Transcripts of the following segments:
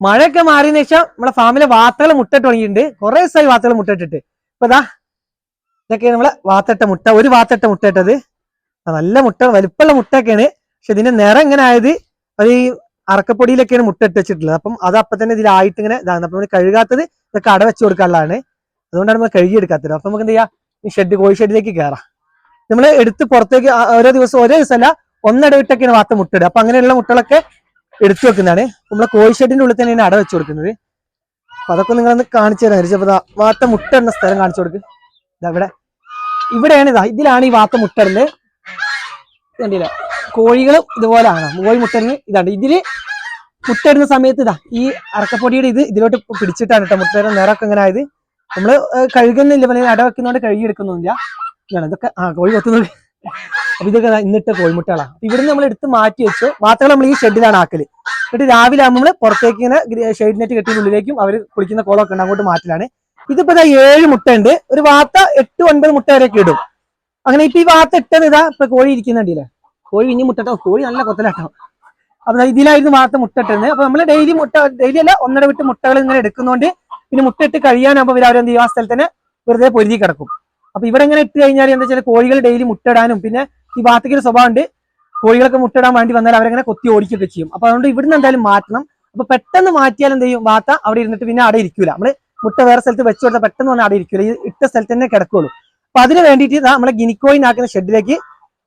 മഴയൊക്കെ മാറിയതിനു ശേഷം നമ്മളെ ഫാമിലെ വാത്തകൾ മുട്ടിട്ട് തുടങ്ങിയിട്ടുണ്ട്. കുറെ ദിവസമായി വാത്തകൾ മുട്ടിട്ടിട്ട് ഇപ്പൊ ഇതാ ഇതൊക്കെ നമ്മളെ വാത്തട്ട മുട്ട. ഒരു വാത്തട്ട മുട്ടയിട്ടത്. നല്ല മുട്ട വലിപ്പമുള്ള മുട്ടയൊക്കെയാണ്. പക്ഷെ ഇതിന്റെ നിറം ഇങ്ങനെ ആയത് അത് ഈ അറക്കപ്പൊടിയിലൊക്കെയാണ് മുട്ട ഇട്ട് വെച്ചിട്ടുള്ളത്. അപ്പം അത് അപ്പൊ തന്നെ ഇതിലായിട്ട് ഇങ്ങനെ ഇതാണ്. അപ്പൊ കഴുകാത്തത് ഇതൊക്കെ അട വെച്ച് കൊടുക്കാനുള്ളതാണ്. അതുകൊണ്ടാണ് നമ്മൾ കഴുകി എടുക്കാത്തത്. അപ്പൊ നമുക്ക് എന്ത് ചെയ്യാം? ഈ ഷെഡ് കോഴി ഷെഡിലേക്ക് കയറാം നമ്മൾ എടുത്ത് പുറത്തേക്ക് ഓരോ ദിവസം ഓരോ ദിവസമല്ല ഒന്നിടവിട്ടൊക്കെയാണ് വാത്ത മുട്ടയിടുക. അപ്പൊ അങ്ങനെയുള്ള മുട്ടകളൊക്കെ എടുത്തു വെക്കുന്നതാണ്. നമ്മളെ കോഴി ഷെഡിന്റെ ഉള്ളിൽ തന്നെയാണ് അട വെച്ച് കൊടുക്കുന്നത്. അപ്പൊ അതൊക്കെ നിങ്ങളൊന്ന് കാണിച്ചു തരാം ഹരിച്ചപ്പോ ദാ വാത്ത മുട്ട ഇടുന്ന സ്ഥലം കാണിച്ചു കൊടുക്ക്. ഇതവിടെ ഇവിടെയാണ് ഇതാ ഇതിലാണ് ഈ വാത്ത മുട്ട ഇടുന്നത് കണ്ടില്ല? കോഴികളും ഇതുപോലെയാണ് കോഴി മുട്ടരുന്ന് ഇതാണ്. ഇതിൽ മുട്ടയിടുന്ന സമയത്ത് ഇതാ ഈ അറക്കപ്പൊടിയുടെ ഇത് ഇതിലോട്ട് പിടിച്ചിട്ടാണ് കേട്ടോ മുട്ടയുടെ നിറമൊക്കെ ഇങ്ങനെ ആയത്. നമ്മൾ കഴുകുന്നില്ല പിന്നെ അട വെക്കുന്നതുകൊണ്ട് കഴുകി എടുക്കുന്നില്ല ഇതാണ് ഇതൊക്കെ ആ കോഴി കൊത്തുന്നത്. അപ്പൊ ഇതൊക്കെ ഇന്നിട്ട് കോഴിമുട്ടകളാണ് ഇവിടുന്ന് നമ്മൾ എടുത്ത് മാറ്റി വെച്ച്. വാത്തകൾ നമ്മൾ ഈ ഷെഡിലാണ് ആക്കൽ. എന്നിട്ട് രാവിലെ ആകുമ്പോൾ നമ്മൾ പുറത്തേക്ക് ഇങ്ങനെ ഷെയ്ഡ് നെറ്റ് കെട്ടിയ ഉള്ളിലേക്കും അവർ കുളിക്കുന്ന കോളൊക്കെ ഉണ്ട് അങ്ങോട്ട് മാറ്റിലാണ്. ഇതിപ്പോ ഇതാ ഏഴ് മുട്ട ഉണ്ട് ഒരു വാത്ത എട്ട് ഒൻപത് മുട്ട വരെയൊക്കെ ഇടും. അങ്ങനെ ഇപ്പൊ ഈ വാത്ത ഇട്ടത് ഇതാ ഇപ്പൊ കോഴി ഇരിക്കുന്നുണ്ടല്ലേ കോഴി ഇനി മുട്ടട്ടോ കോഴി നല്ല കൊത്തലാട്ടോ അപ്പൊ ഇതിലായിരുന്നു വാത്ത മുട്ട ഇട്ടുന്നത് അപ്പൊ നമ്മൾ ഡെയിലി മുട്ട ഡെയിലി അല്ല ഒന്നര വിട്ട് മുട്ടകൾ ഇങ്ങനെ എടുക്കുന്നതുകൊണ്ട് പിന്നെ മുട്ട ഇട്ട് കഴിയാനാകുമ്പോൾ ഇവർ അവരെന്ത് ചെയ്യും? ആ സ്ഥലത്ത് വെറുതെ പൊരുതി കിടക്കും. അപ്പൊ ഇവിടെ ഇങ്ങനെ ഇട്ട് കഴിഞ്ഞാൽ എന്താ വെച്ചാൽ കോഴികൾ ഡെയിലി മുട്ട ഇടാനും പിന്നെ ഈ ഭാഗത്തേക്ക് ഒരു സ്വഭാവം ഉണ്ട് കോഴികളൊക്കെ മുട്ടിടാൻ വേണ്ടി വന്നാൽ അവരങ്ങനെ കൊത്തി ഓടിക്കുകയൊക്കെ ചെയ്യും. അപ്പൊ അതുകൊണ്ട് ഇവിടുന്ന് എന്തായാലും മാറ്റണം. അപ്പൊ പെട്ടെന്ന് മാറ്റിയാൽ എന്ത് ചെയ്യും? വാത്ത അവിടെ ഇരുന്നിട്ട് പിന്നെ അവിടെ ഇരിക്കൂല. നമ്മൾ മുട്ട വേറെ സ്ഥലത്ത് വെച്ചു കൊടുത്താൽ പെട്ടെന്ന് വന്നാൽ അവിടെ ഇരിക്കൂല. ഈ ഇട്ട സ്ഥലത്ത് തന്നെ കിടക്കുള്ളൂ. അപ്പൊ അതിന് വേണ്ടിയിട്ട് നമ്മളെ ഗിനിക്കോയിൻ ആക്കുന്ന ഷെഡിലേക്ക്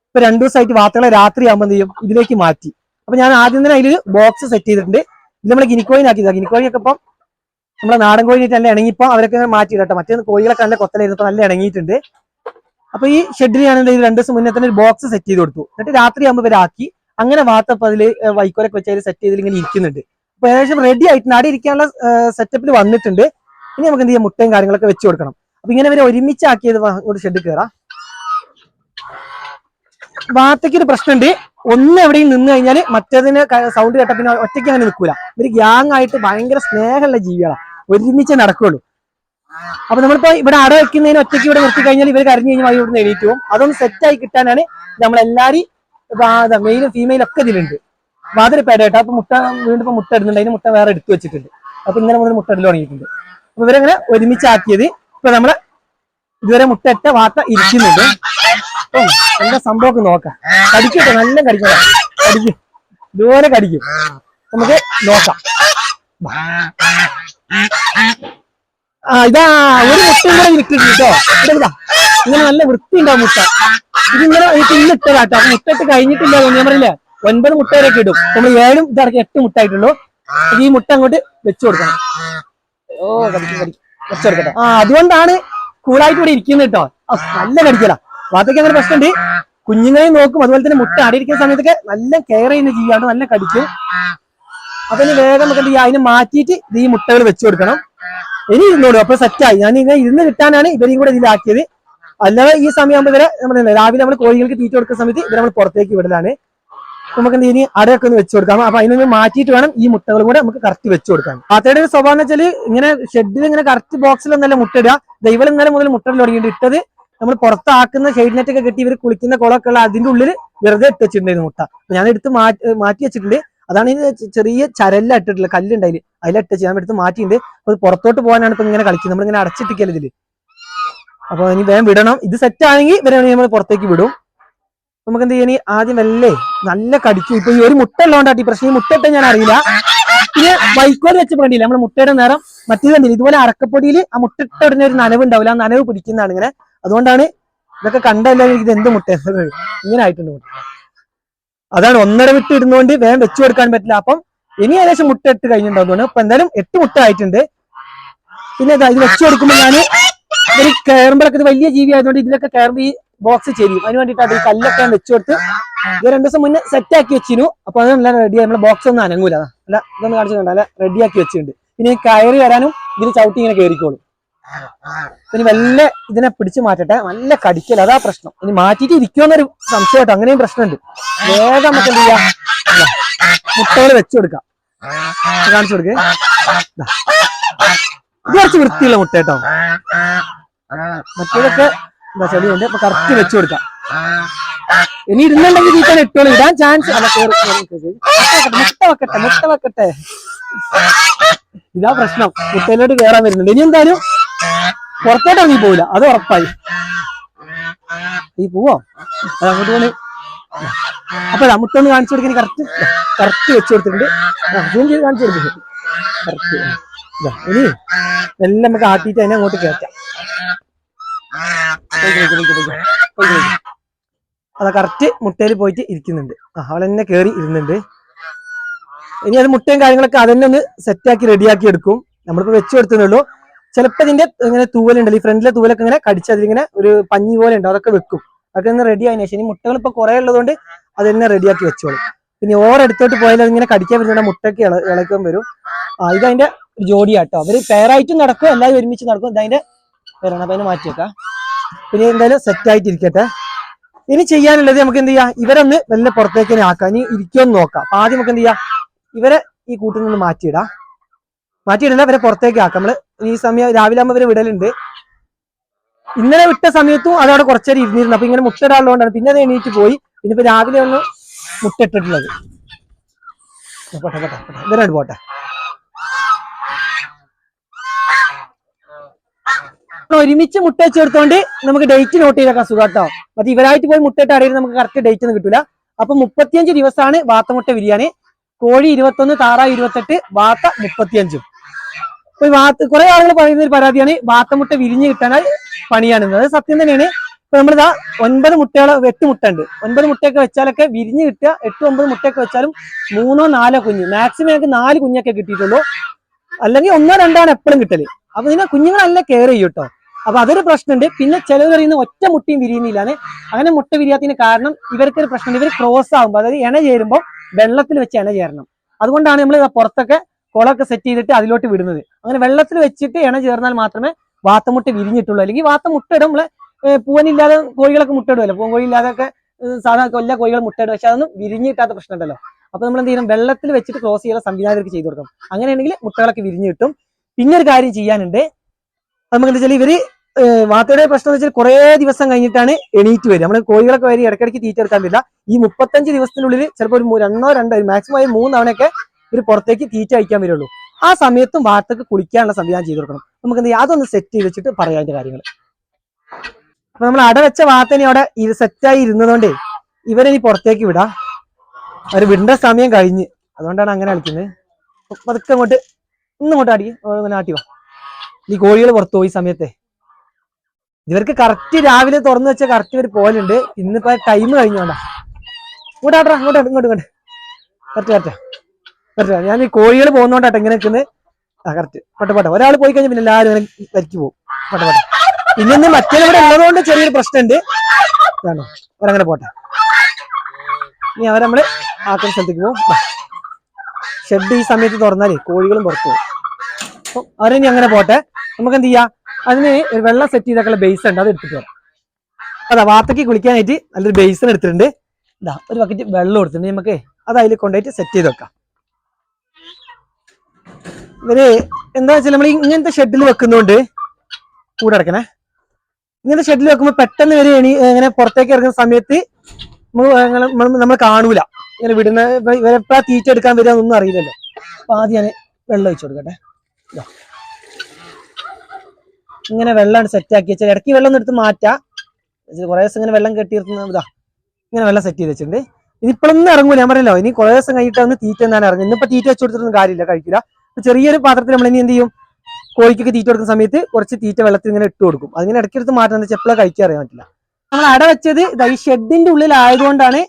ഇപ്പൊ രണ്ടു ദിവസമായിട്ട് വാത്തകളെ രാത്രി ആകുമ്പോൾ എന്ത് ചെയ്യും? ഇതിലേക്ക് മാറ്റി. അപ്പൊ ഞാൻ ആദ്യം തന്നെ അതിൽ ബോക്സ് സെറ്റ് ചെയ്തിട്ടുണ്ട്. ഇത് നമ്മളെ ഗിനിക്കോയിൻ ആക്കി ഗിനിക്കോയിൻ ഒക്കെ ഇപ്പം നമ്മളെ നാടൻ കോഴിയിട്ട് നല്ല ഇണങ്ങിപ്പോ അവരൊക്കെ മാറ്റി കേട്ടോ മറ്റേ കോഴികളൊക്കെ നല്ല കൊത്തലായിരുന്നു. നല്ല ഇണങ്ങിയിട്ടുണ്ട്. അപ്പൊ ഈ ഷെഡിൽ ഞാൻ എന്താ രണ്ടു ദിവസം മുന്നേ തന്നെ ഒരു ബോക്സ് സെറ്റ് ചെയ്ത് കൊടുത്തു. എന്നിട്ട് രാത്രി ആകുമ്പോൾ ഇവരാക്കി. അങ്ങനെ വാത്തപ്പ് അതിൽ വൈക്കോലൊക്കെ വെച്ച് സെറ്റ് ചെയ്തിൽ ഇങ്ങനെ ഇരിക്കുന്നുണ്ട്. അപ്പൊ ഏകദേശം റെഡി ആയിട്ടുണ്ട് അവിടെ ഇരിക്കാനുള്ള സെറ്റപ്പിൽ വന്നിട്ടുണ്ട്. ഇനി നമുക്ക് എന്ത് ചെയ്യാം? മുട്ടയും കാര്യങ്ങളൊക്കെ വെച്ച് കൊടുക്കണം. അപ്പൊ ഇങ്ങനെ ഇവരെ ഒരുമിച്ചാക്കിയത് ഇങ്ങോട്ട് ഷെഡ് കയറാം വാത്തയ്ക്ക് ഒരു പ്രശ്നമുണ്ട്. ഒന്ന് എവിടെയും നിന്ന് കഴിഞ്ഞാൽ മറ്റേതിന് സൗണ്ട് കേട്ട പിന്നെ ഒറ്റയ്ക്ക് അങ്ങനെ നിൽക്കൂല. ഇവർ ഗ്യാങ് ആയിട്ട് ഭയങ്കര സ്നേഹമുള്ള ജീവികളാണ് ഒരുമിച്ച് നടക്കുള്ളൂ. അപ്പൊ നമ്മളിപ്പോ ഇവിടെ അട വെക്കുന്നതിന് ഒറ്റയ്ക്ക് ഇവിടെ നിർത്തി കഴിഞ്ഞാൽ ഇവർ കരഞ്ഞു കഴിഞ്ഞാൽ ഇവിടെ എണീറ്റ് പോകും അതൊന്ന് സെറ്റ് ആയി കിട്ടാനാണ് നമ്മളെല്ലാരും മെയിലും ഫീമെയിലും ഒക്കെ ഇതിലുണ്ട്. അതൊരു പേടേട്ടോ അപ്പൊ മുട്ട വീണ്ടും മുട്ട ഇടുന്നുണ്ട്. അതിന് മുട്ട വേറെ എടുത്തു വെച്ചിട്ടുണ്ട്. അപ്പൊ ഇന്നലെ മുതൽ മുട്ട ഇടൽ തുടങ്ങിയിട്ടുണ്ട്. അപ്പൊ ഇവരങ്ങനെ ഒരുമിച്ചാക്കിയത് ഇപ്പൊ നമ്മളെ ഇതുവരെ മുട്ട ഇട്ട വാത്ത ഇരിക്കുന്നുണ്ട്. ഓ എന്താ സംഭവമൊക്കെ നോക്കാം. കടിക്കട്ടെ? നല്ല കടിക്കണം. കടിക്കും. ഇതുപോലെ കടിക്കും. നമുക്ക് നോക്കാം. ആ ഇതാ ഒരു മുട്ട ഇവിടെ ഇരിക്കുന്നു കേട്ടോ. ഇതാ. ഇങ്ങനെ നല്ല വൃത്തി ഉണ്ടാവും മുട്ട. ഇതിങ്ങനെ എനിക്ക് ഇന്ന് ഇട്ടതാട്ടോ അപ്പൊ മുട്ട ഇട്ട് കഴിഞ്ഞിട്ടില്ല ഞാൻ പറയില്ലേ ഒൻപത് മുട്ട വരെ ഇടും. നമ്മൾ ഏഴും ഇതടക്കം എട്ട് മുട്ട ആയിട്ടുള്ളൂ. ഈ മുട്ട അങ്ങോട്ട് വെച്ചു കൊടുക്കണം. ഓ വെച്ചു കൊടുക്കട്ടെ. ആ അതുകൊണ്ടാണ് കൂളായിട്ട് ഇവിടെ ഇരിക്കുന്നത് കേട്ടോ. നല്ല കടിക്കല. ഭാഗത്തേക്ക് അങ്ങനെ പ്രശ്നമുണ്ട്. കുഞ്ഞുങ്ങളെയും നോക്കും. അതുപോലെ തന്നെ മുട്ട അടിയിരിക്കുന്ന സമയത്തൊക്കെ നല്ല കെയർ ചെയ്യുന്ന ജീവിയാണ്. നല്ല കടിക്കും. അപ്പൊ വേഗം നമുക്ക് അതിനെ മാറ്റിയിട്ട് ഈ മുട്ടകൾ വെച്ചു കൊടുക്കണം. ഇനി ഇരുന്നോളൂ. അപ്പൊ സെറ്റായി ഞാൻ ഇങ്ങനെ ഇരുന്ന് കിട്ടാനാണ് ഇവരെയും കൂടെ ഇതിലാക്കിയത് അല്ലാതെ ഈ സമയമാകുമ്പോൾ ഇവരെ നമ്മൾ രാവിലെ നമ്മൾ കോഴികൾക്ക് തീറ്റ കൊടുക്കുന്ന സമയത്ത് ഇവരെ നമ്മൾ പുറത്തേക്ക് വിടലാണ്. നമുക്ക് എന്ത് ഇനി അടയൊക്കെ ഒന്ന് വെച്ചു കൊടുക്കാം. അപ്പൊ അതിനൊന്ന് മാറ്റിയിട്ട് വേണം ഈ മുട്ടകളും കൂടെ നമുക്ക് കറക്റ്റ് വെച്ചു കൊടുക്കാൻ. പാത്തയുടെ ഒരു സ്വഭാവം എന്ന് വെച്ചാൽ ഇങ്ങനെ ഷെഡിൽ ഇങ്ങനെ കറക്റ്റ് ബോക്സിലൊന്നല്ല മുട്ടിടുക ദൈവം ഇന്നലെ മുതൽ മുട്ടയിൽ തുടങ്ങിയിട്ട് ഇട്ടത് നമ്മൾ പുറത്താക്കുന്ന ഷെയ്ഡ് നെറ്റ് ഒക്കെ കെട്ടി ഇവർ കുളിക്കുന്ന കുളമൊക്കെ ഉള്ള അതിന്റെ ഉള്ളിൽ വെറുതെ ഇട്ട് വെച്ചിട്ടുണ്ടായിരുന്നു മുട്ട. ഞാൻ എടുത്ത് മാറ്റി മാറ്റി വെച്ചിട്ടുണ്ട്. അതാണ് ഇത് ചെറിയ ചരല്ല ഇട്ടിട്ടുള്ള കല്ലുണ്ടായിൽ. അതിലിട്ട് ഞാൻ എടുത്ത് മാറ്റിയിട്ടുണ്ട് അപ്പൊ പുറത്തോട്ട് പോകാനാണ് ഇപ്പൊ ഇങ്ങനെ കളിക്കുന്നത്. നമ്മളിങ്ങനെ അടച്ചിട്ടിക്കൽ ഇതിൽ. അപ്പൊ ഇനി വേഗം വിടണം. ഇത് സെറ്റ് ആണെങ്കിൽ വരണമെങ്കിൽ നമ്മൾ പുറത്തേക്ക് വിടും. നമുക്ക് എന്ത് ചെയ്യാൻ ആദ്യം വല്ലേ നല്ല കടിക്കും. ഇപ്പൊ ഈ ഒരു മുട്ട ഉള്ളതുകൊണ്ടാട്ടി പ്രശ്നം. ഈ മുട്ട ഞാൻ അറിയില്ല. പിന്നെ വൈക്കോൽ വെച്ച് വേണ്ടിയില്ല നമ്മുടെ മുട്ടയുടെ നേരം മറ്റേത് കണ്ടില്ല? ഇതുപോലെ അറക്കപ്പൊടിയിൽ ആ മുട്ട ഉടനെ ഒരു നനവ് ഉണ്ടാവില്ല. ആ നനവ് പിടിക്കുന്നതാണ് ഇങ്ങനെ. അതുകൊണ്ടാണ് ഇതൊക്കെ കണ്ടല്ലോ ഇത് എന്ത് മുട്ട ഇങ്ങനെ ആയിട്ടുണ്ട് മുട്ട. അതാണ് ഒന്നര വിട്ട് ഇടുന്നോണ്ട് വേഗം വെച്ചു കൊടുക്കാൻ പറ്റില്ല. അപ്പം ഇനി ഏകദേശം മുട്ട ഇട്ട് കഴിഞ്ഞിട്ടുണ്ടാവുന്നതാണ് അപ്പൊ എന്തായാലും എട്ട് മുട്ട ആയിട്ടുണ്ട്. പിന്നെ ഇതാ വെച്ചു കൊടുക്കുമ്പോൾ ഞാൻ ഒരു കയറുമ്പോഴൊക്കെ ഇത് വലിയ ജീവി ആയതുകൊണ്ട് ഇതിലൊക്കെ കയറുമ്പോൾ ഈ ബോക്സ് ചെരിയും. അതിന് വേണ്ടിയിട്ടാണ് ഈ കല്ലൊക്കെ ഞാൻ വെച്ചു കൊടുത്ത് ഇത് രണ്ടു ദിവസം മുന്നേ സെറ്റ് ആക്കി വെച്ചിരുന്നു. അപ്പൊ അതെല്ലാം റെഡി നമ്മളെ ബോക്സ് ഒന്നും അനങ്ങൂല. അതാ. അല്ല ഇതൊന്നും കാണിച്ചിട്ടുണ്ട് അല്ല റെഡി ആക്കി വെച്ചിട്ടുണ്ട്. പിന്നെ ഈ കയറി വരാനും ഇതിന് ചവിട്ടി ഇങ്ങനെ കയറിക്കോളും ഇനി വല്ല ഇതിനെ പിടിച്ചു മാറ്റട്ടെ. നല്ല കടിക്കൽ. അതാ പ്രശ്നം. ഇനി മാറ്റിയിട്ട് ഇരിക്കുമെന്നൊരു സംശയമായിട്ട് അങ്ങനെയും പ്രശ്നമുണ്ട്. വേഗം നമുക്ക് എന്ത് ചെയ്യാം? മുട്ടകൾ വെച്ചു കൊടുക്കാം. കാണിച്ചു കൊടുക്കേ. ഇത്. കുറച്ച് വൃത്തിയുള്ള മുട്ട കേട്ടോ മറ്റേതൊക്കെ എന്താ ചെടിയുണ്ട്. അപ്പൊ കറക്റ്റ് വെച്ചു കൊടുക്കാം. ഇനി ഇരുന്നുണ്ടെങ്കിൽ തീറ്റാൻ ഇട്ടോളൂ. ഇടാൻ ചാൻസ്. മുട്ട വെക്കട്ടെ മുട്ട വെക്കട്ടെ. ഇതാ പ്രശ്നം. മുട്ടയിലോട്ട് കയറാൻ വരുന്നുണ്ട്. ഇനി എന്തായാലും പുറത്തോട്ട് ഇറങ്ങി പോവില്ല. അത് ഉറപ്പായി. ഈ പോവോ? അത് അങ്ങോട്ട് പോണ് അപ്പൊ ഒന്ന് കാണിച്ചു കൊടുക്കാൻ കറക്റ്റ് കറക്റ്റ് വെച്ചു കൊടുത്തിട്ടുണ്ട്. ചെയ്ത് കാണിച്ചു കൊടുത്തിട്ടുണ്ട് കറക്റ്റ്. ഇനി എല്ലാം നമുക്ക് ആട്ടിയിട്ട് അതിനെ അങ്ങോട്ട് പോയിക്കോ. അതാ കറക്റ്റ് മുട്ടയിൽ പോയിട്ട് ഇരിക്കുന്നുണ്ട്. അവൾ തന്നെ കയറി ഇരുന്നുണ്ട്. ഇനി അത് മുട്ടയും കാര്യങ്ങളൊക്കെ അതന്നെ ഒന്ന് സെറ്റാക്കി റെഡിയാക്കി എടുക്കും. നമ്മളിപ്പോ വെച്ച് കൊടുത്തുള്ളൂ ചിലപ്പോൾ ഇതിന്റെ ഇങ്ങനെ തൂവലുണ്ടല്ലോ ഈ ഫ്രണ്ടിലെ തൂവലൊക്കെ ഇങ്ങനെ കടിച്ച് അതിലിങ്ങനെ ഒരു പഞ്ഞി പോലെ ഉണ്ട് അതൊക്കെ വെക്കും. അതൊക്കെ ഒന്ന് റെഡി ആയതിനു ശേഷം ഇനി മുട്ടകൾ ഇപ്പൊ കുറെ ഉള്ളതുകൊണ്ട് അത് തന്നെ റെഡിയാക്കി വെച്ചോളും. പിന്നെ ഓർ എടുത്തോട്ട് പോയാൽ അതിങ്ങനെ കടിക്കാൻ വരുന്ന മുട്ടയ്ക്ക് ഇളക്കാൻ ഇളക്കം വരും. ആ ഇത് അതിന്റെ ഒരു ജോഡിയാട്ടോ. അവർ പേരായിട്ടും നടക്കും എല്ലാവരും ഒരുമിച്ച് നടക്കും. ഇതതിന്റെ പേരാണ് അപ്പൊ അതിനെ മാറ്റിയേക്കാം പിന്നെ എന്തായാലും സെറ്റ് ആയിട്ട് ഇരിക്കട്ടെ ഇനി ചെയ്യാനുള്ളത് നമുക്ക് എന്ത് ചെയ്യാം? ഇവരൊന്ന് വല്ല പുറത്തേക്ക് തന്നെ ആക്കാം. ഇനി ഇരിക്കുമെന്ന് നോക്കാം. അപ്പൊ ആദ്യം നമുക്ക് എന്ത് ചെയ്യാം? ഇവരെ ഈ കൂട്ടിൽ നിന്ന് മാറ്റിയിടാം. മാറ്റിയിടില്ല ഇവരെ പുറത്തേക്ക് ആക്കാം. നമ്മൾ ഈ സമയം രാവിലെ അമ്മ വരെ വിടലുണ്ട്. ഇന്നലെ വിട്ട സമയത്തും അതവിടെ കുറച്ചേരം ഇരുന്നിരുന്നു. അപ്പൊ ഇങ്ങനെ മുട്ട ഇടാനുള്ളതുകൊണ്ടാണ് പിന്നെ അത് എണീറ്റ് പോയി. പിന്നെ ഇപ്പൊ രാവിലെ ഒന്ന് മുട്ട ഇട്ടിട്ടുള്ളത് പോട്ടെ ഒരുമിച്ച് മുട്ട നമുക്ക് ഡേറ്റ് നോട്ട് ചെയ്തേക്കാം സുഖാട്ടോ. മറ്റേ ഇവരായിട്ട് പോയി മുട്ടയിട്ട് അടയിൽ നമുക്ക് കറക്റ്റ് ഡേറ്റ് ഒന്നും കിട്ടില്ല അപ്പൊ മുപ്പത്തിയഞ്ച് ദിവസമാണ് വാത്തമുട്ട ബിരിയാണി. കോഴി ഇരുപത്തൊന്ന് താറ ഇരുപത്തെട്ട് വാത്ത മുപ്പത്തിയഞ്ചും. കുറെ ആളുകൾ പറയുന്ന ഒരു പരാതിയാണ്. വാത്തമുട്ട വിരിഞ്ഞ് കിട്ടാൻ പണിയാണെന്ന്. അത് സത്യം തന്നെയാണ്. ഇപ്പൊ നമ്മളിതാ ഒൻപത് മുട്ടകൾ എട്ട് മുട്ട ഉണ്ട് ഒൻപത് മുട്ടയൊക്കെ വെച്ചാലൊക്കെ വിരിഞ്ഞു കിട്ടുക. എട്ട് ഒമ്പത് മുട്ടയൊക്കെ വെച്ചാലും മൂന്നോ നാലോ കുഞ്ഞ്. മാക്സിമം ഞങ്ങൾക്ക് നാല് കുഞ്ഞൊക്കെ കിട്ടിയിട്ടുള്ളൂ. അല്ലെങ്കിൽ ഒന്നോ രണ്ടാണ് എപ്പോഴും കിട്ടൽ. അപ്പൊ ഇതിനെ കുഞ്ഞുങ്ങളല്ല കെയർ ചെയ്യും കേട്ടോ അപ്പൊ അതൊരു പ്രശ്നമുണ്ട്. പിന്നെ ചിലവ് പറയുന്ന ഒറ്റ മുട്ടയും വിരിയുന്നില്ലാന്ന്. അങ്ങനെ മുട്ട വിരിയാത്തതിന് കാരണം ഇവർക്കൊരു പ്രശ്നമുണ്ട്. ഇവർ ക്രോസ് ആകുമ്പോൾ അതായത് ഇണ ചേരുമ്പോൾ വെള്ളത്തിൽ വെച്ച് ഇണ ചേരണം. അതുകൊണ്ടാണ് നമ്മൾ പുറത്തൊക്കെ കുളമൊക്കെ സെറ്റ് ചെയ്തിട്ട് അതിലോട്ട് വിടുന്നത്. അങ്ങനെ വെള്ളത്തിൽ വെച്ചിട്ട് ഇണ ചേർന്നാൽ മാത്രമേ വാത്തമുട്ട വിരിഞ്ഞിട്ടുള്ളൂ. അല്ലെങ്കിൽ വാത്ത മുട്ടയിടും നമ്മൾ പൂവനില്ലാതെ കോഴികളൊക്കെ മുട്ടയിടുമല്ലോ പൂവൻ ഏർ സാധാരണ കൊല്ല കോഴികൾ മുട്ടയിടും പക്ഷെ അതൊന്നും വിരിഞ്ഞിട്ടാത്ത പ്രശ്നം പ്രശ്നമുണ്ടല്ലോ. അപ്പൊ നമ്മൾ എന്ത് ചെയ്യണം? വെള്ളത്തിൽ വെച്ചിട്ട് ക്ലോസ് ചെയ്യാൻ സംവിധാനത്തിലേക്ക് ചെയ്തു കൊടുക്കും അങ്ങനെയാണെങ്കിൽ മുട്ടകളൊക്കെ വിരിഞ്ഞ് കിട്ടും. പിന്നെ ഒരു കാര്യം ചെയ്യാനുണ്ട്. നമുക്ക് എന്താ ഇവർ വാത്തയുടെ പ്രശ്നം എന്ന് വെച്ചാൽ കുറേ ദിവസം കഴിഞ്ഞിട്ടാണ് എണീറ്റ് വരിക. നമ്മൾ കോഴികളൊക്കെ വരി ഇടയ്ക്കിടയ്ക്ക് തീറ്റ എടുക്കാൻ പറ്റില്ല ഈ മുപ്പത്തഞ്ച് ദിവസത്തിനുള്ളിൽ ചിലപ്പോൾ ഒരു രണ്ടോ രണ്ടോ മാക്സിമം മൂന്ന് തവണയൊക്കെ ഇവർ പുറത്തേക്ക് തീറ്റ അയക്കാൻ വരുള്ളൂ. ആ സമയത്തും വാർത്തക്ക് കുളിക്കാനുള്ള സംവിധാനം ചെയ്തു കൊടുക്കണം. നമുക്ക് അതൊന്ന് സെറ്റ് ചെയ്ത് വെച്ചിട്ട് പറയാം അതിന്റെ കാര്യങ്ങൾ അപ്പൊ നമ്മൾ അടവെച്ച വാർത്തനെ അവിടെ ഇത് സെറ്റായി ഇരുന്നതുകൊണ്ടേ ഇവരെ ഇനി പുറത്തേക്ക് വിടാം. അവർ വിടേണ്ട സമയം കഴിഞ്ഞ്. അതുകൊണ്ടാണ് അങ്ങനെ കളിക്കുന്നത്. പതുക്കെ അങ്ങോട്ട് ഇന്നിങ്ങോട്ട് അടി ഇങ്ങനെ ആട്ടി വാ. ഈ കോഴികൾ പുറത്തു പോയി സമയത്തെ. ഇവർക്ക് കറക്റ്റ് രാവിലെ തുറന്നു വെച്ച കറക്റ്റ് ഇവർ പോലുണ്ട് ഇന്നിപ്പോ ടൈം കഴിഞ്ഞോണ്ടാ. ഇങ്ങോട്ടാട്ടാ ഇങ്ങോട്ട് ഇങ്ങോട്ട് ഇങ്ങോട്ട്. കറക്റ്റ് കറക്റ്റ് കറക്റ്റ് ഞാൻ ഈ കോഴികൾ പോകുന്നോണ്ടാട്ടോ ഇങ്ങനെ നിൽക്കുന്നത് ആ കറക്റ്റ് പട്ട പട്ട. ഒരാൾ പോയി കഴിഞ്ഞാൽ പിന്നെ എല്ലാവരും ഇങ്ങനെ വരിക്ക് പോകും. പട്ട പിന്നെ ഇന്ന് മറ്റേ ഇവിടെ ഉള്ളതുകൊണ്ട് ചെറിയൊരു പ്രശ്നമുണ്ട്. ഇതാണോ? അവരങ്ങനെ പോട്ടെ. ഇനി അവരെ നമ്മൾ ആക്കുന്ന സ്ഥലത്തേക്ക് പോകും. ഷെഡ് ഈ സമയത്ത് തുറന്നാലേ കോഴികളും പുറത്തു പോകും. അപ്പം അവരിനി അങ്ങനെ പോട്ടെ. നമുക്ക് എന്ത് ചെയ്യാം? അതിന് ഒരു വെള്ളം സെറ്റ് ചെയ്തൊക്കെയുള്ള ബേസ് ഉണ്ട്. അത് എടുത്തിട്ട് വരാം. അതാ വാർത്തക്ക് കുളിക്കാനായിട്ട് നല്ലൊരു ബേസിന് എടുത്തിട്ടുണ്ട്. ഇതാ ഒരു ബക്കറ്റ് വെള്ളം എടുത്തിട്ടുണ്ട് നമുക്ക് അത് അതിൽ കൊണ്ടുപോയിട്ട് സെറ്റ് ചെയ്ത് വെക്കാം. ഇവർ എന്താ വെച്ചാൽ നമ്മൾ ഇങ്ങനത്തെ ഷെഡിൽ വെക്കുന്നോണ്ട് കൂടെ അടക്കണേ ഇങ്ങനത്തെ ഷെഡിൽ വെക്കുമ്പോൾ പെട്ടെന്ന് ഇവർ എണീ ഇങ്ങനെ പുറത്തേക്ക് ഇറങ്ങുന്ന സമയത്ത് നമ്മൾ കാണൂല. ഇങ്ങനെ വിടുന്ന ഇവരെപ്പഴാ തീറ്റ എടുക്കാൻ വരിക എന്നൊന്നും അറിയില്ലല്ലോ. അപ്പൊ ആദ്യം ഞാൻ വെള്ളം ഒഴിച്ചു കൊടുക്കട്ടെ. ഇങ്ങനെ സെറ്റ് ആക്കി വെച്ചാൽ ഇടയ്ക്ക് വെള്ളം ഒന്ന് എടുത്ത് മാറ്റാം. കുറെ ദിവസം ഇങ്ങനെ വെള്ളം കെട്ടി ഇതാ ഇങ്ങനെ വെള്ളം സെറ്റ് ചെയ്ത് വെച്ചിട്ടുണ്ട്. ഇതിപ്പോഴൊന്നും ഇറങ്ങൂല. ഞാൻ പറയല്ലോ ഇനി കുറെ ദിവസം കഴിഞ്ഞിട്ട് ഒന്ന് തീറ്റ എന്നാണ് ഇറങ്ങും ഇന്നിപ്പോ തീറ്റ വെച്ച് കൊടുത്തിട്ടൊന്നും കാര്യമില്ല കഴിക്കില്ല ചെറിയൊരു പാത്രത്തിൽ നമ്മൾ ഇനി എന്ത് ചെയ്യും? കോഴിക്കൊക്കെ തീറ്റ കൊടുക്കുന്ന സമയത്ത് കുറച്ച് തീറ്റ വെള്ളത്തിൽ ഇങ്ങനെ ഇട്ട് കൊടുക്കും. അതിങ്ങനെ ഇടയ്ക്കെടുത്ത് മാറ്റം ചെപ്പള കഴിക്കാൻ അറിയാൻ പറ്റില്ല. നമ്മൾ അട വെച്ചത് ഈ ഷെഡിന്റെ ഉള്ളിൽ ഉള്ളിലായതുകൊണ്ടാണ്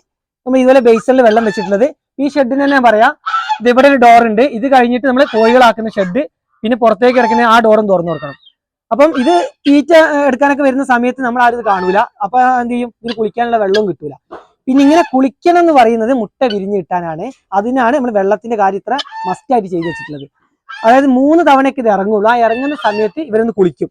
നമ്മൾ ഇതുപോലെ ബേസണിൽ വെള്ളം വെച്ചിട്ടുള്ളത്. ഈ ഷെഡിന് തന്നെ പറയാം. ഇത് ഇവിടെ ഒരു ഡോർ ഉണ്ട്. ഇത് കഴിഞ്ഞിട്ട് നമ്മൾ കോഴികളാക്കുന്ന ഷെഡ് പിന്നെ പുറത്തേക്ക് ഇറക്കുന്ന ആ ഡോറും തുറന്നു കൊടുക്കണം. അപ്പം ഇത് തീറ്റ എടുക്കാനൊക്കെ വരുന്ന സമയത്ത് നമ്മൾ ആരും ഇത് കാണൂല. അപ്പൊ എന്ത് ചെയ്യും? ഇതിന് കുളിക്കാനുള്ള വെള്ളവും കിട്ടൂല. പിന്നെ ഇങ്ങനെ കുളിക്കണം എന്ന് പറയുന്നത് മുട്ട വിരിഞ്ഞു കിട്ടാനാണ്. അതിനാണ് നമ്മൾ വെള്ളത്തിന്റെ കാര്യം ഇത്ര മസ്റ്റായിട്ട് ചെയ്തു വെച്ചിട്ടുള്ളത്. അതായത് മൂന്ന് തവണയ്ക്ക് ഇത് ഇറങ്ങുള്ളൂ. ആ ഇറങ്ങുന്ന സമയത്ത് ഇവരൊന്ന് കുളിക്കും.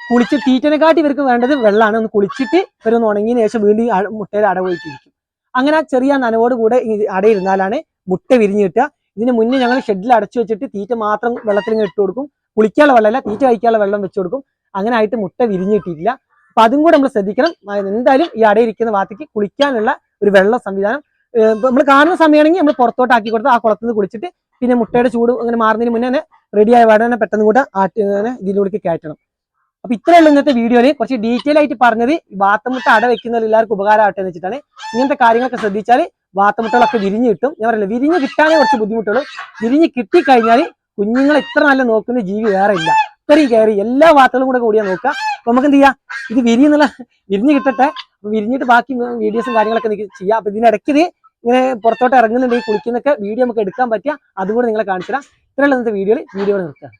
കുളിച്ച് തീറ്റനെക്കാട്ടി ഇവർക്ക് വേണ്ടത് വെള്ളമാണ്. ഒന്ന് കുളിച്ചിട്ട് ഇവരൊന്ന് ഉണങ്ങിയതിന് ശേഷം വീണ്ടും മുട്ടയിൽ അട പോയിട്ടിരിക്കും അങ്ങനെ ആ ചെറിയ നനവോട് കൂടെ ഈ അടയിരുന്നാലാണ് മുട്ട വിരിഞ്ഞു കിട്ടുക. ഇതിന് മുന്നേ ഞങ്ങൾ ഷെഡിൽ അടച്ചു വെച്ചിട്ട് തീറ്റ മാത്രം വെള്ളത്തിൽ ഇട്ട് കൊടുക്കും. കുളിക്കാനുള്ള വെള്ളമല്ല തീറ്റ കഴിക്കാനുള്ള വെള്ളം വെച്ച് കൊടുക്കും. അങ്ങനെ ആയിട്ട് മുട്ട വിരിഞ്ഞ് കിട്ടിയിട്ടില്ല. അപ്പൊ അതും കൂടെ നമ്മൾ ശ്രദ്ധിക്കണം. എന്തായാലും ഈ അടയിരിക്കുന്ന വാത്തിക്ക് കുളിക്കാനുള്ള ഒരു വെള്ള സംവിധാനം നമ്മൾ കാണുന്ന സമയമാണെങ്കിൽ നമ്മൾ പുറത്തോട്ട് ആക്കി കൊടുത്ത് ആ കുളത്തിൽ നിന്ന് കുളിച്ചിട്ട് പിന്നെ മുട്ടയുടെ ചൂട് അങ്ങനെ മാറുന്നതിന് മുന്നേ തന്നെ റെഡി ആയ പാടെ തന്നെ പെട്ടെന്ന് കൂടെ ആട്ടി ഇതിലൂടെ കയറ്റണം. അപ്പൊ ഇത്രയുള്ള ഇന്നത്തെ വീഡിയോയിൽ കുറച്ച് ഡീറ്റെയിൽ ആയിട്ട് പറഞ്ഞത് വാത്തമുട്ട അട വെക്കുന്നവർ എല്ലാവർക്കും ഉപകാരമാകട്ടെ എന്ന് വെച്ചിട്ടാണ്. ഇങ്ങനത്തെ കാര്യങ്ങളൊക്കെ ശ്രദ്ധിച്ചാൽ വാത്തമുട്ടകളൊക്കെ വിരിഞ്ഞ് കിട്ടും. ഞാൻ പറയില്ല വിരിഞ്ഞ് കിട്ടാനേ കുറച്ച് ബുദ്ധിമുട്ടുള്ളൂ. വിരിഞ്ഞ് കിട്ടിക്കഴിഞ്ഞാൽ കുഞ്ഞുങ്ങളെ ഇത്ര നല്ല നോക്കുന്ന ജീവി വേറെ ഇല്ല. ഇത്രയും കയറി എല്ലാ വാർത്തകളും കൂടെ കൂടിയാ നോക്കുക. അപ്പൊ നമുക്ക് എന്ത് ചെയ്യാം? ഇത് വിരിയുന്നുള്ള വിരിഞ്ഞ് കിട്ടട്ടെ. വിരിഞ്ഞിട്ട് ബാക്കി വീഡിയോസും കാര്യങ്ങളൊക്കെ നിങ്ങൾക്ക് ചെയ്യാം. അപ്പൊ ഇതിനിടയ്ക്ക് ഇത് ഇങ്ങനെ പുറത്തോട്ട് ഇറങ്ങുന്നുണ്ടെങ്കിൽ കുളിക്കുന്നൊക്കെ വീഡിയോ നമുക്ക് എടുക്കാൻ പറ്റിയ അതുകൂടെ നിങ്ങളെ കാണിച്ചു തരാം ഇത്രയുള്ള ഇന്നത്തെ വീഡിയോയിൽ വീഡിയോ നിർത്തുക.